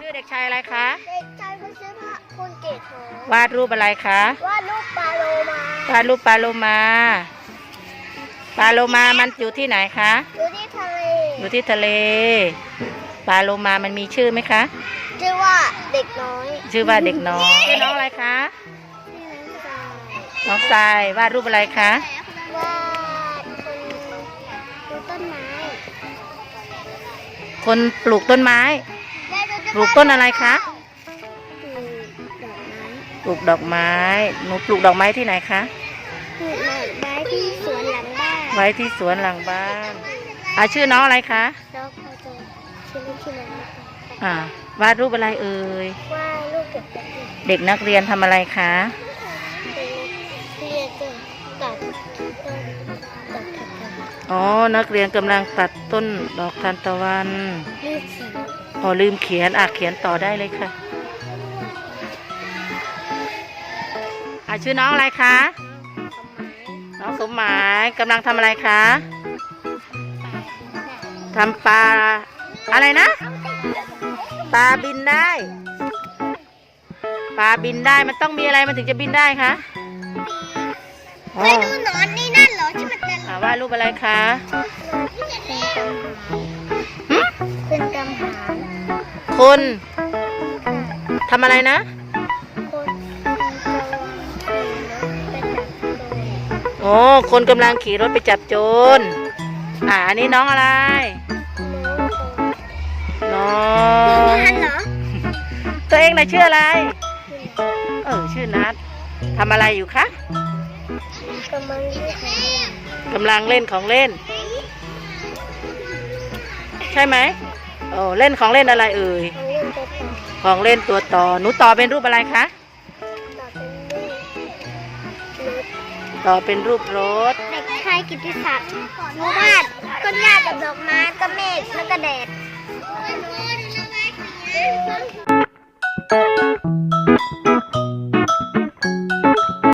ชื่อเด็กชายอะไรคะ เด็กชายบุญซื้อพระคุณเกศโหวาดรูปอะไรคะวาดรูปปลาโลมาวาดรูปปลาโลมา ปลาโลมามันอยู่ที่ไหนคะ อยู่ที่ทะเลอยู่ที่ทะเล ปลาโลมามันมีชื่อไหมคะ ชื่อว่าเด็กน้อย ชื่อว่าเด็กน้อยชื่อน้องอะไรคะน้องทรายวาดรูปอะไรคะวาดคนดูต้นไม้ คนปลูกต้นไม้ยายดูจะปลูกต้นอะไรคะปลูกดอกไม้ปลูกดอกไม้หนูปลูกดอกไม้ที่ไหนคะปลูกดอกไม้ที่สวนหลังบ้านไว้ที่สวนหลังบ้านอ่าชื่อน้องอะไรคะแล้วพอจะ ชื่อเล่นชื่อน้องนะคะอ่าวาดรูปอะไรเอ่ย ว่าลูกเก็บเด็กเด็กนักเรียนทำอะไรคะเรียนจะตัดต้นตัดถัดกันอ๋อ นักเรียนกำลังตัดต้นดอกทานตะวันรีดสีอ๋อลืมเขียนอะเขียนต่อได้เลยค่ะ อะชื่อน้องอะไรคะ น้องสมหมายกำลังทำอะไรคะ ทำปลา อะไรนะ ปลาบินได้ ปลาบินได้ มันต้องมีอะไรมันถึงจะบินได้คะอ๋อไม่ดูหนอนนี่นั่นเหรอที่มันเป็นอะวาดรูปอะไรคะเป็นกำหางคนทำอะไรนะคนเป็นจับโดโอ้คนกำลังขี่รถไปจับโจร อ่าอันนี้น้องอะไร องนะชื่ออะไร เออชื่อนัดทำอะไรอยู่คะกำลังเล่นของเล่นกำลังเล่นของเล่น ใช่ไหมโอ้เล่นของเล่นอะไรเอ่ยของเล่นตัวต่อของเล่นตัวต่อหนูต่อเป็นรูปอะไรคะต่อเป็นลูกรถต่อเป็นรูปรถเด็กชายกิติศักดิ์รู้วาดต้นหญ้ากับดอกไม้ก็เมฆแล้วก็แดด